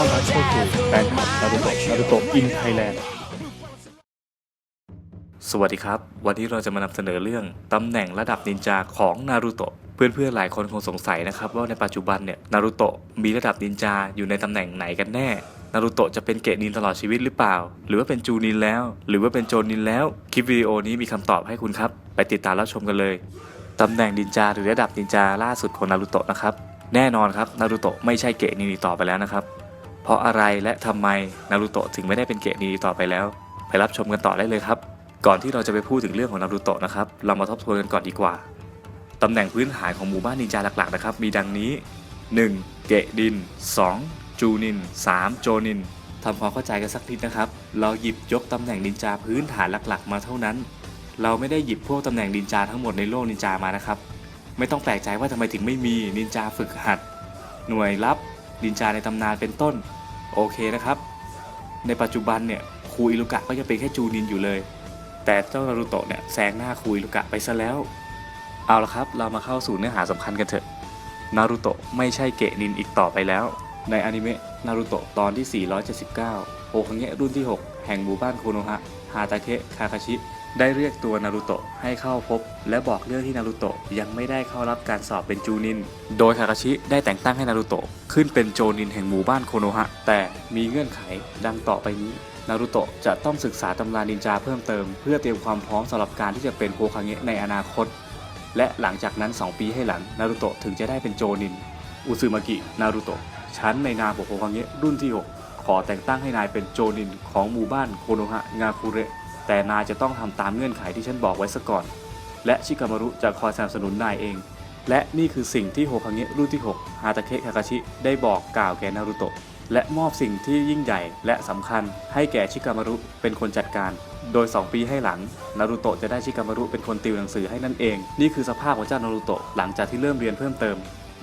อนรับเข้าสู่แฟนคลับนารูโตะนารูโตะอินไทยแลนด์ สวัสดีครับ วันนี้เราจะมานำเสนอเรื่องตำแหน่งระดับนินจาของนารูโตะเพื่อนๆหลายคนคงสงสัยนะครับว่าในปัจจุบันเนี่ยนารูโตะมีระดับนินจาอยู่ในตำแหน่งไหนกันแน่นารูโตะจะเป็นเกรดนินตลอดชีวิตหรือเปล่า หรือว่าเป็นจูนินแล้ว หรือว่าเป็นโจนินแล้วคลิปวิดีโอนี้มีคำตอบให้คุณครับ ไปติดตามรับชมกันเลยตำแหน่งนินจาหรือระดับนินจาล่าสุดของนารูโตะนะครับแน่นอนครับนารูโตะไม่ใช่เกรดนินต่อไปแล้วนะครับ เพราะอะไรและทำไมนารูโตะถึงไม่ได้เป็นเกรดนินอีกต่อไปแล้ว ไปรับชมกันต่อได้เลยครับ ก่อนที่เราจะไปพูดถึงเรื่องของนารูโตะนะครับ เรามาทบทวนกันก่อนดีกว่าตำแหน่งพื้นฐานของหมู่บ้านนินจาหลักๆนะครับ มีดังนี้ 1. เกะดิน 2. จูนิน 3. โจนินทำความเข้าใจกันสักนิดนะครับ เราหยิบยกตำแหน่งนินจาพื้นฐานหลักๆ มาเท่านั้น เราไม่ได้หยิบพวกตำแหน่งนินจาทั้งหมดในโลกนินจามานะครับ ไม่ต้องแปลกใจว่าทำไมถึงไม่มีนินจาฝึกหัด หน่วยลับ นินจาในตำนานเป็นต้น โอเคนะครับ ในปัจจุบันเนี่ยครูอิลุกะก็ยังเป็นแค่จูนินอยู่เลย แต่เจ้านารูโตะเนี่ยแซงหน้าครูอิลุกะไปซะแล้ว เอาละครับเรามาเข้าสู่เนื้อหาสำคัญกันเถอะนารูโตะไม่ใช่เกะนินอีกต่อไปแล้ว ในอนิเมะนารูโตะตอนที่ 479โอคังเงะรุ่นที่ 6 แห่งหมู่บ้านโคโนฮะฮาตาเคะคาคาชิ ได้เรียกตัวนารูโตะให้เข้าพบ และบอกเรื่องที่นารูโตะยังไม่ได้เข้ารับการสอบเป็นจูนิน โดยคาคาชิได้แต่งตั้งให้นารูโตะขึ้นเป็นโจนินแห่งหมู่บ้านโคโนฮะ แต่มีเงื่อนไขดังต่อไปนี้ นารูโตะจะต้องศึกษาตำรานินจาเพิ่มเติม เพื่อเตรียมความพร้อมสำหรับการที่จะเป็นโฮคาเงะในอนาคต และหลังจากนั้น 2 ปีให้หลังนารูโตะถึงจะได้เป็นโจนิน อุซึมากินารูโตะชั้นในนามของโฮคาเงะรุ่นที่ 6 ขอแต่งตั้งให้นายเป็นโจนินของหมู่บ้านโคโนฮะงาคุเระ แต่นายจะต้องทำตามเงื่อนไขที่ฉันบอกไว้ซะก่อน และชิกามารุจะคอยสนับสนุนนายเอง และนี่คือสิ่งที่โฮคาเงะรุ่นที่ 6 ฮาตาเคะคาคาชิได้บอกกล่าวแก่นารูโตะ และมอบสิ่งที่ยิ่งใหญ่และสำคัญให้แก่ชิกามารุเป็นคนจัดการ โดย 2 ปีให้หลัง นารูโตะจะได้ชิกามารุเป็นคนติวหนังสือให้นั่นเอง นี่คือสภาพของเจ้านารูโตะหลังจากที่เริ่มเรียนเพิ่มเติม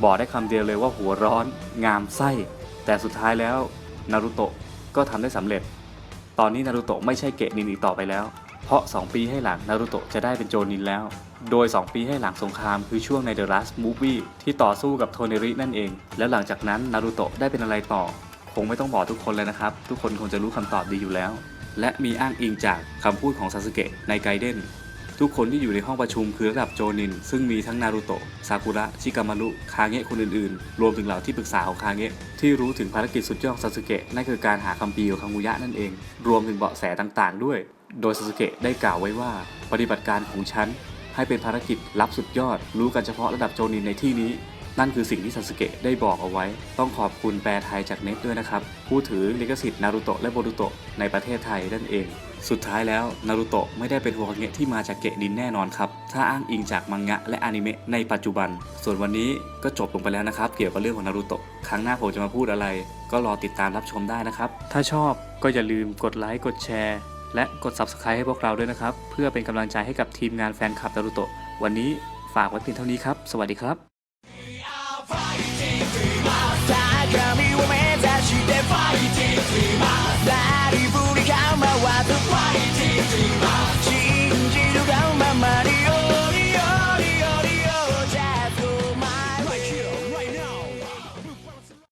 บอกได้คำเดียวเลยว่าหัวร้อน งามไส้ แต่สุดท้ายแล้วนารูโตะก็ทำได้สำเร็จ ตอนนี้นารูโตะไม่ใช่เกะนินอีกต่อไปแล้ว เพราะ 2 ปีให้หลังนารูโตะจะได้เป็นโจนินแล้ว โดย 2 ปีให้หลังสงครามคือช่วงใน The Last Movie ที่ต่อสู้กับโทเนรินั่นเอง แล้วหลังจากนั้นนารูโตะได้เป็นอะไรต่อ คงไม่ต้องบอกทุกคนเลยนะครับ ทุกคนคงจะรู้คำตอบดีอยู่แล้ว และมีอ้างอิงจากคำพูดของซาสึเกะในไกเดน ทุกคนที่อยู่ในห้องประชุมคือระดับโจนิน ซึ่งมีทั้งนารูโตะซากุระชิกามารุคาเงะคนอื่นๆ รวมถึงเหล่าที่ปรึกษาของคาเงะที่รู้ถึงภารกิจสุดยอดของซาสึเกะนั่นคือการหาคัมภีร์ของคังุยะนั่นเอง รวมถึงเบาะแสต่างๆ ด้วย โดยซาสึเกะได้กล่าวไว้ว่า ปฏิบัติการของฉันให้เป็นภารกิจลับสุดยอด รู้กันเฉพาะระดับโจนินในที่นี้ นั่นคือสิ่งที่ซาสึเกะได้บอกเอาไว้ ต้องขอบคุณแปลไทยจากเน็ตด้วยนะครับ ผู้ถือลิขสิทธิ์นารูโตะและโบรูโตะในประเทศไทยนั่นเอง สุดท้ายแล้วนารูโตะไม่ได้เป็นโฮคาเงะที่มาจากเกะดินแน่นอนครับ ถ้าอ้างอิงจากมังงะและอนิเมะในปัจจุบัน ส่วนวันนี้ก็จบลงไปแล้วนะครับ เกี่ยวกับเรื่องของนารูโตะ ครั้งหน้าผมจะมาพูดอะไร ก็รอติดตามรับชมได้นะครับ ถ้าชอบก็อย่าลืมกดไลค์ กดแชร์ และกด Subscribe ให้พวกเราด้วยนะครับ เพื่อเป็นกำลังใจให้กับทีมงานแฟนคลับนารูโตะ วันนี้ฝากไว้เพียงเท่านี้ครับ สวัสดีครับ